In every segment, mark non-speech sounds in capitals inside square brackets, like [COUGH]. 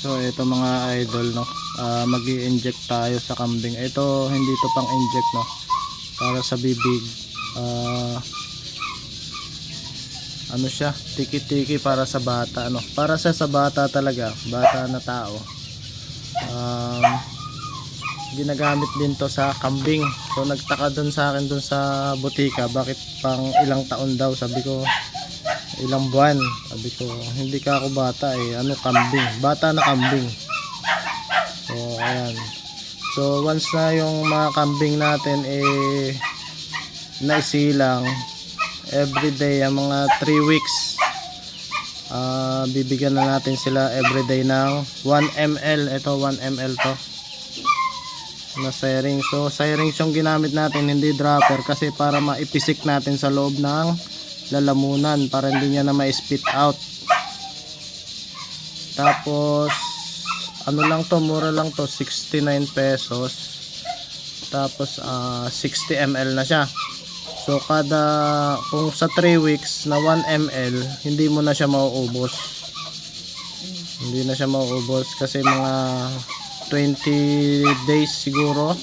So ito mga idol no. Ah, magi-inject tayo sa kambing. Ito hindi to pang inject no. Para sa bibig. Ah ano siya? Tiki-tiki para sa bata no. Para sa sa bata talaga, bata na tao. Um, ginagamit din to sa kambing. So nagtaka dun sa akin dun sa butika, bakit pang ilang taon daw? Sabi ko, ilang buwan. Sabi ko, hindi ka ako bata eh. Ano kambing? Bata na kambing. So, ayan. So, once na yung mga kambing natin eh naisilang everyday, ang mga 3 weeks ah bibigyan na natin sila everyday ng 1 ml. Ito 1 ml to na siring. So, sirings yung ginamit natin, hindi dropper kasi para maipisik natin sa loob ng lalamunan para hindi niya na ma-spit out. Tapos, ano lang to, mura lang to, 69 pesos. Tapos, ah 60 ml na siya. So, kada, kung sa 3 weeks na 1 ml, hindi mo na siya mauubos. Hindi na siya mauubos kasi mga 20 days siguro.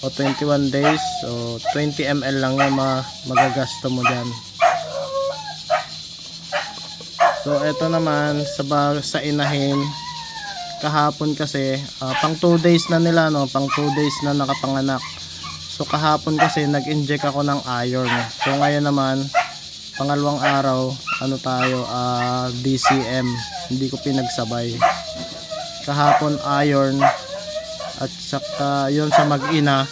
O 21 days. So 20 ml lang yung ma magagasto mo dyan. So eto naman sa, sa inahin. Kahapon kasi ah, pang 2 days na nila no? Pang 2 days na nakapanganak. So kahapon kasi nag-inject ako ng iron. So ngayon naman pangalawang araw ano tayo ah, DCM hindi ko pinagsabay kahapon iron. At saka yun sa mag-ina.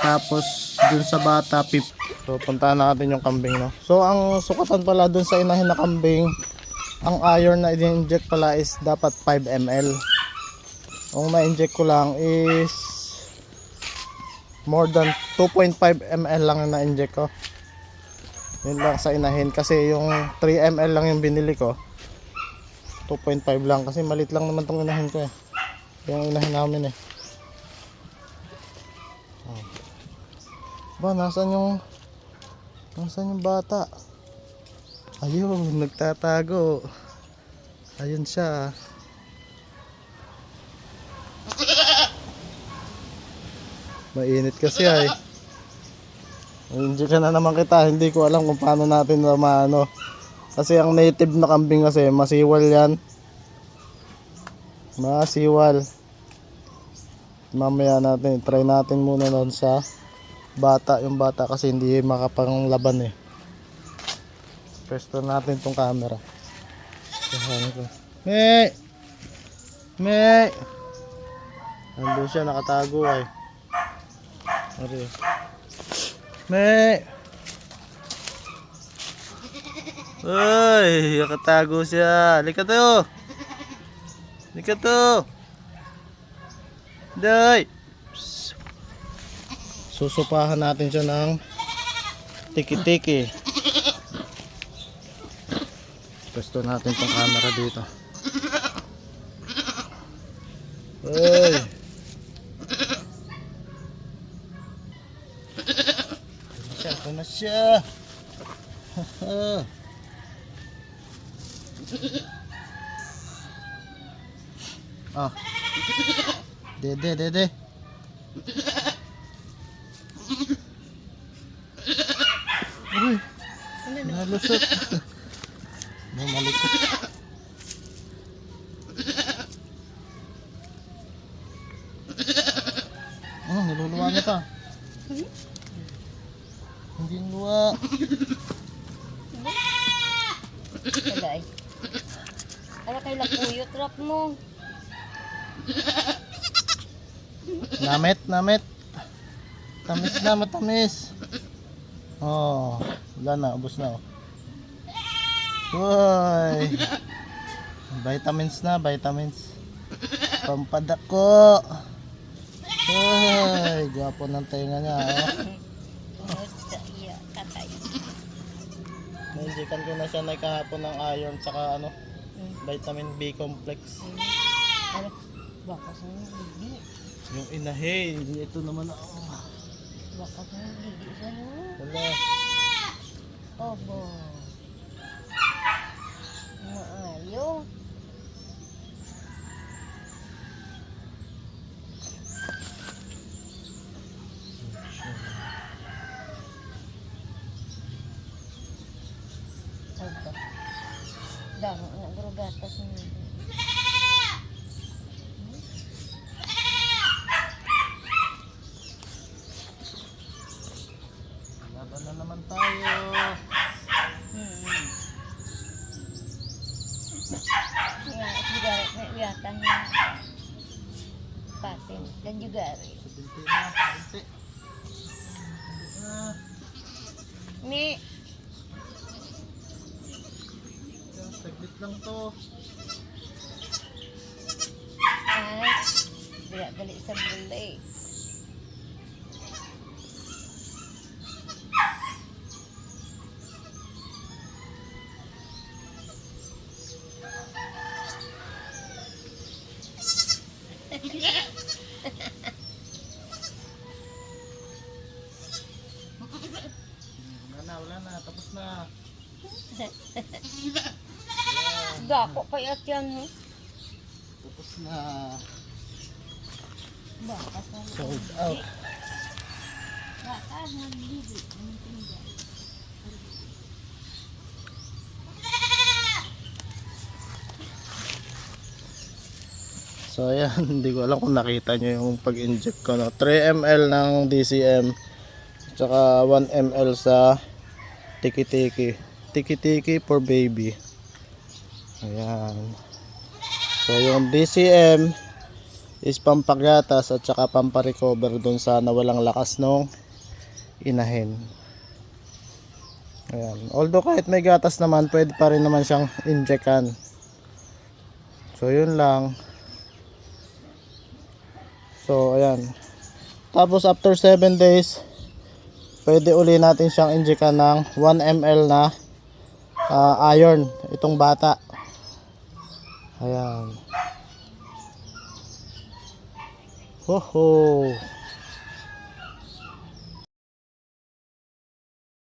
Tapos dun sa bata pip. So puntahan natin yung kambing no? So ang sukatan pala dun sa inahin na kambing ang iron na in-inject pala is dapat 5 ml ang na-inject ko lang is more than 2.5 ml lang na-inject ko. Yun lang sa inahin. Kasi yung 3 ml lang yung binili ko 2.5 lang kasi malit lang naman tong inahin ko eh. Yung inahin namin eh. Oh. Ba, nasan yung nasan yung bata? Ayun, nagtatago. Ayun siya. Mainit kasi ay. Hindi ka na naman kita, hindi ko alam kung paano natin na maano. Kasi ang native na kambing kasi masiwal yan. Masiwal. Mamaya natin, try natin muna nun sa bata. Yung bata kasi hindi makapanglaban eh. Pwesto natin tong camera. Me! Me! Nandun siya, nakatago ay. Ari. Me! Uy, nakatago siya. Halika to. Halika to. Day. Susupahan natin siya ng tiki-tiki. Pwesto natin tong camera dito. Na siya, ito na siya. Ah. Dede, dede. Uy, nalusot. Bumalikot. Oh, niluluwa niya pa. Hindi luwa. Kalay. Ala kay lapuyo trap mo. Namit, namit. Tamis na, matamis. Oh, wala na, ubos na. Oh. Uy. Vitamins na, vitamins. Pampadako. Uy, gwapo ng tenga niya. Oh. Nainjikan ko na siya na kahapon ng iron tsaka ano, vitamin B complex. Ala baka sa hindi. Yung inahin, ito naman oh. Baka sa hindi siya no. Wala. Obo. Maayo. Obo. Damo na gurugatas na. Laban na naman tayo. Hmm. Ya, juga ya. Patin dan juga Yan, Saglit lang to. tidak balik sebeli. Wala na, wala na. Tapos na. Gako kaya yan mo. Tapos na. Bakas na. Sold out. Bakas na bibi. So ayan, [LAUGHS] hindi ko alam kung nakita nyo yung pag-inject ko. No? 3 ml ng DCM. Tsaka 1 ml sa Tiki Tiki. Tiki Tiki for baby. Ayan. So yung DCM is pampagatas at saka pamparecover dun sa nawalang lakas nung inahin. Ayan. Although kahit may gatas naman, pwede pa rin naman siyang injectan. So yun lang. So, ayan. Tapos, after 7 days, pwede uli natin siyang injekan ng 1 ml na ah, iron. Itong bata. Ayan. Hoho.